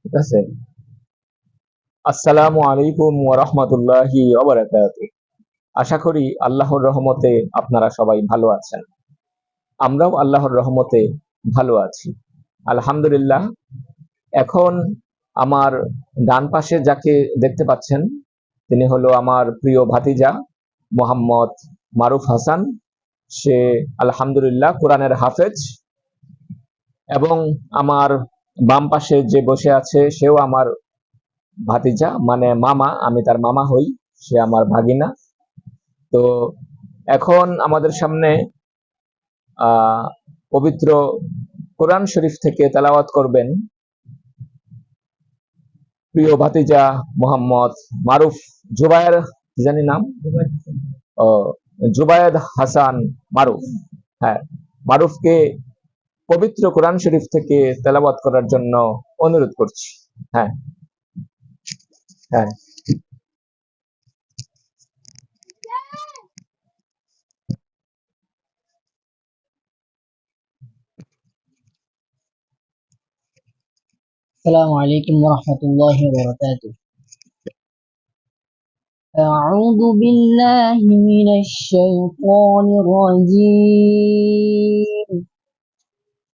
ঠিক আছে? আসসালামু আলাইকুম ওয়া রাহমাতুল্লাহি ওয়া বারাকাতুহু। আশা করি আল্লাহর রহমতে আপনারা সবাই ভালো আছেন। আমরাও আল্লাহর রহমতে ভালো আছি। আলহামদুলিল্লাহ এখন আমার ডান পাশে যাকে দেখতে পাচ্ছেন তিনি হলো আমার প্রিয় ভাতিজা মোহাম্মদ মারুফ হাসান। সে আলহামদুলিল্লাহ কোরআনের হাফেজ। এবং আমার বাম পাশে যে বসে আছে সেও আমার ভাতিজা মানে মামা আমি তার মামা হই সে আমার ভাগিনা। তো এখন আমাদের সামনে পবিত্র কোরআন শরীফ থেকে তেলাওয়াত করবেন প্রিয় ভাতিজা মোহাম্মদ মারুফ জুবায়ের কি জানি নাম? জুবায়েদ হাসান মারুফ। হ্যাঁ মারুফকে পবিত্র কোরআন শরীফ থেকে তেলাওয়াত করার জন্য অনুরোধ করছি হ্যাঁ হ্যাঁ السلام عليكم ورحمة الله وبركاته أعوذ بالله من الشيطان الرجيم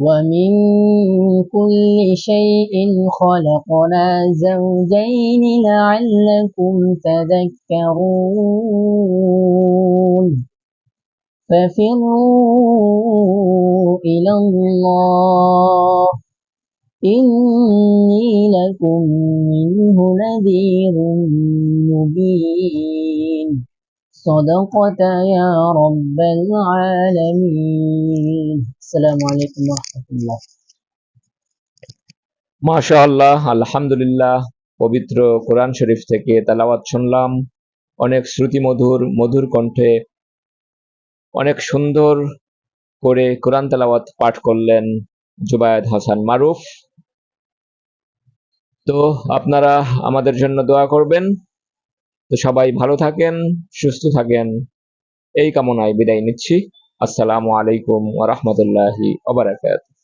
ومن كل شيء خلقنا زوجين لعلكم تذكرون. ففروا إلى الله. إني لكم منه نذير مبين. صدقت يا رب العالمين السلام عليكم ورحمة الله মাশাআল্লাহ আলহামদুলিল্লাহ পবিত্র কোরআন শরীফ থেকে তেলাওয়াত শুনলাম অনেক শ্রুতি মধুর মধুর কণ্ঠে অনেক সুন্দর করে কোরআন তেলাওয়াত পাঠ করলেন জুবায়েদ হাসান মারুফ তো আপনারা আমাদের জন্য দোয়া করবেন তো সবাই ভালো থাকেন, সুস্থ থাকেন। এই কামনায় বিদায় নিচ্ছি। আসসালামু আলাইকুম ওয়া রাহমাতুল্লাহি ওয়া বারাকাতুহু।